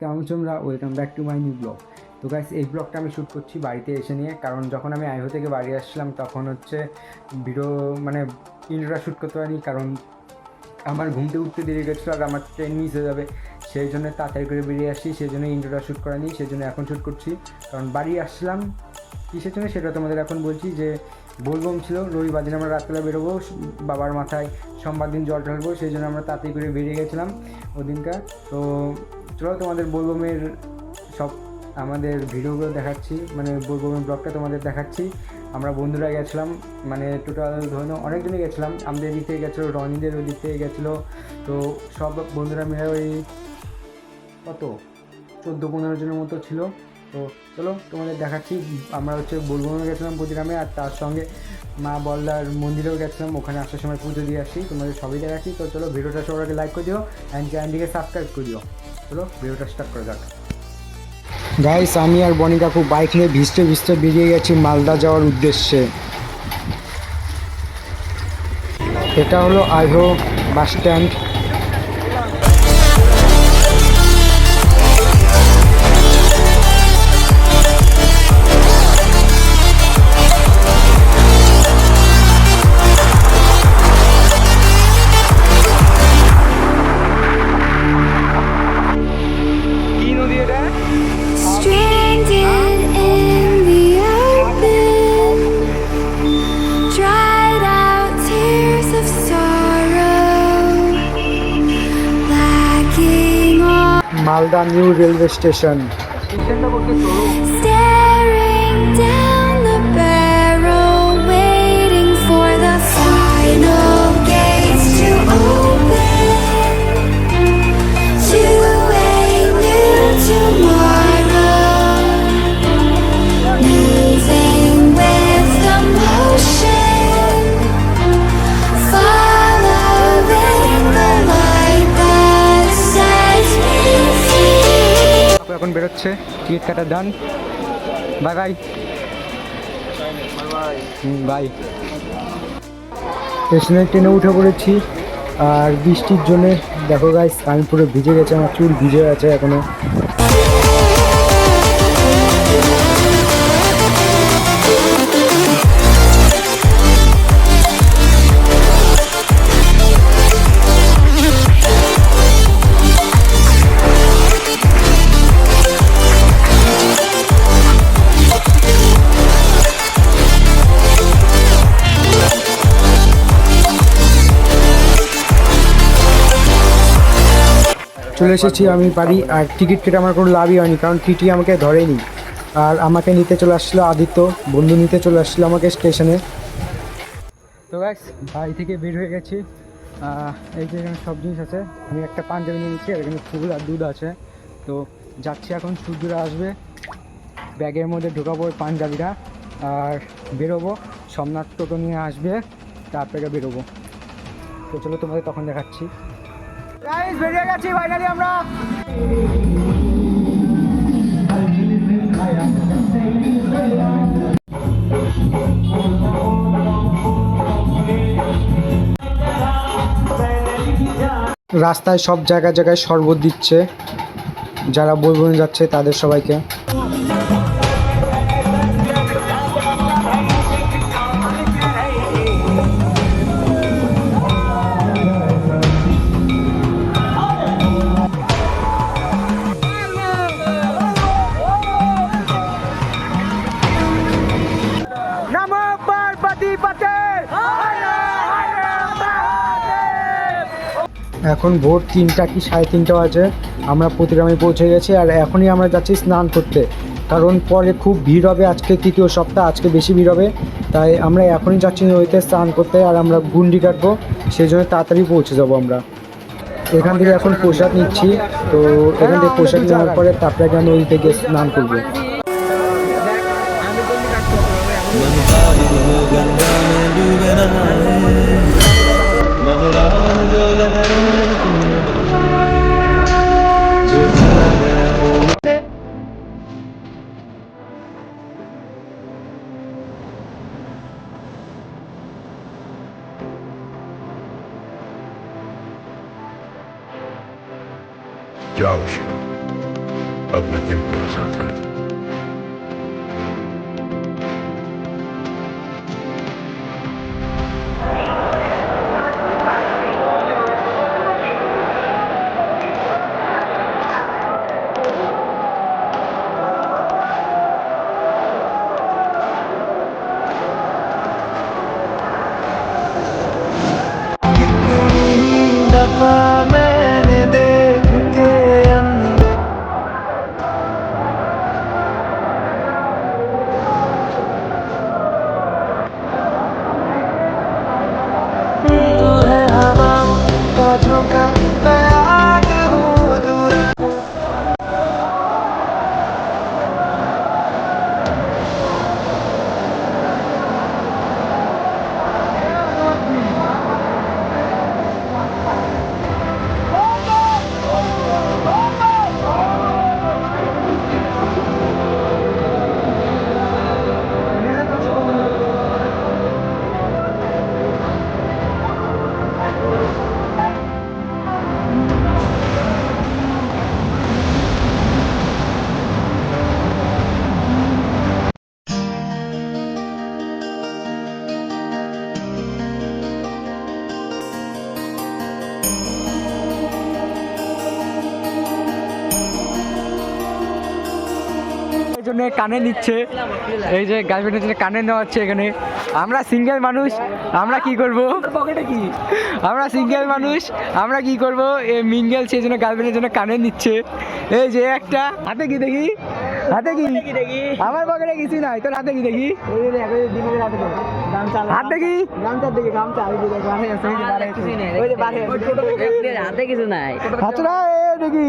কেমন তোমরা? Welcome back to my new blog তো গাইস এই ব্লগটা আমি শ্যুট করছি বাড়িতে এসে নিয়ে, কারণ যখন আমি আইহো থেকে বাড়ি আসলাম, তখন হচ্ছে ভিডিও মানে ইন্ট্রোটা শ্যুট করতে পারিনি, কারণ আমার ঘুমতে উঠতে দেরি গেছিল আর আমার ট্রেন মিস হয়ে যাবে। সেই জন্য তাড়াতাড়ি করে বেরিয়ে আসি, সেই জন্য ইন্ট্রোটা শ্যুট করা নিই, সেই জন্য এখন শ্যুট করছি। কারণ বাড়ি আসলাম, কিসের জন্য সেটা তোমাদের এখন বলছি যে, বলবম ছিল রবিবার দিন আমরা রাত্রে বেরোবো, বাবার মাথায় সোমবার দিন জল ঢালবো, সেই জন্য আমরা তাড়াতাড়ি করে বেরিয়ে গেছিলাম ওদিনকার। তো চলো তোমাদের বলবমের সব আমাদের ভিডিওগুলো দেখাচ্ছি মানে বলবমের ব্লগটা তোমাদের দেখাচ্ছি। আমরা বন্ধুরা গেছিলাম মানে টোটাল ধরে নাও অনেকজনই গেছিলাম। আমাদের দিক থেকে গেছিল, রনিদের ওই দিক থেকে গেছিল। তো সব বন্ধুরা মিলে ওই কত? চোদ্দ, পনেরো জনের মতো ছিল। তো চলো তোমাদের দেখাচ্ছি, আমরা হচ্ছে বলবমে গেছিলাম প্রতিগ্রামে আর তার সঙ্গে মা বলদার মন্দিরেও গেছিলাম। ওখানে আসার সময় পুজো দিয়ে আসি, তোমাদের সবই দেখাচ্ছি। তো চলো ভিডিওটা সবাইকে লাইক করে দিও অ্যান্ড চ্যানেলটিকে সাবস্ক্রাইব করে দিও। চলো, ভিডিওটা স্টার্ট করা যাক। গাইস আমি আর বনি কাকু বাইক নিয়ে ভিজতে ভিজতে বেরিয়ে গেছি মালদা যাওয়ার উদ্দেশ্যে। এটা হলো আইহো bus stand Malda new railway station. বেরোচ্ছে টিকিট কাটার দান বাই বাই স্টেশনের ট্রেনে উঠে পড়েছি। আর বৃষ্টির জন্যে, দেখো গাইস আমি ভিজে গেছে, আমার চুল ভিজে আছে এখনও। চলে এসেছি আমি বাড়ি আর টিকিট কেটে আমার কোনো লাভই হয়নি কারণ টিটি আমাকে ধরেনি। আর আমাকে নিতে চলে আসছিল আদিত্য বন্ধু নিতে চলে আসছিল আমাকে স্টেশনে। তো ব্যাস বাড়ি থেকে বের হয়ে গেছি। এই যে এখানে সব জিনিস আছে আমি একটা পাঞ্জাবি নিয়ে নিচ্ছি আর এখানে ফুল আর দুধ আছে। তো যাচ্ছি এখন সূর্যরা আসবে। ব্যাগের মধ্যে ঢোকাবো ওই পাঞ্জাবিটা আর বেরোবো। সোমনাথ টোটো নিয়ে আসবে তারপরে বেরোবো। তো চলো তোমাদের তখন দেখাচ্ছি। গাইস বেরিয়ে গেছি ফাইনালি আমরা। রাস্তায় সব জায়গায় জায়গায় শরবত দিচ্ছে। যারা বলবনে যাচ্ছে, তাদের সবাইকে। এখন ভোর তিনটা কি সাড়ে তিনটা বাজে, আমরা প্রতিগ্রামে পৌঁছে গেছি আর এখনই আমরা যাচ্ছি স্নান করতে। কারণ পরে খুব ভিড় হবে আজকে, তৃতীয় সপ্তাহ, আজকে বেশি ভিড় হবে। তাই আমরা এখনই যাচ্ছি নদীতে স্নান করতে আর আমরা গুন্ডি কাটবো, সেই জন্য তাড়াতাড়ি পৌঁছে যাব আমরা। এখান থেকে এখন প্রসাদ নিচ্ছি, তো এখান থেকে প্রসাদ নেওয়ার পরে তারপরে আমরা নদীতে গিয়ে স্নান করব। जाओ। शिव अब मैं दिन पहुँचा था জন্য কানে নিচ্ছে। এই যে গার্লফ্রেন্ডের জন্য কানে নেওয়া হচ্ছে এখানে। আমরা সিঙ্গেল মানুষ আমরা কি করব? পকেটে কি? আমরা সিঙ্গেল মানুষ আমরা কি করব? এ মিঙ্গেল সেই জন্য গার্লফ্রেন্ডের জন্য কানে নিচ্ছে। এই যে একটা হাতে কি দেখি? হাতে কি? আমার পকেটে কিছু নাই তোর হাতে কি দেখি? হাতে কি হাতে কিছু নাই। দেখি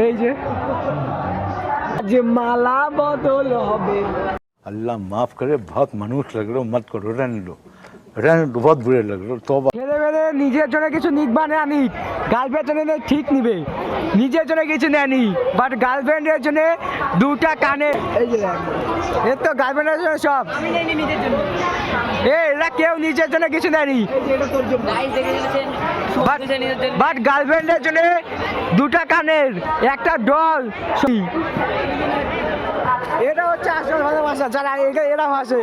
এই যে যে। মালা বদল হবে। আল্লাহ মাফ করে বহুত মানুষ লগ মত করো রন লো এটা বহুত ঘুরে লাগল তো ছেলে নিজের জন্য কিছু নিকবা না নিক গার্লফ্রেন্ড জন্য ঠিক নিবে। নিজের জন্য কিছু নেয় নি বাট গার্লফ্রেন্ডের জন্য দুটা কানে এর তো গার্লফ্রেন্ডের জন্য সব। নিজের জন্য। এ এরা কেউ নিজের জন্য কিছু নেয়নি। বাট গার্লফ্রেন্ডের জন্য। দুটা কানের একটা ডল এটা হচ্ছে আসল ভালোবাসা যারা এরা ভাষে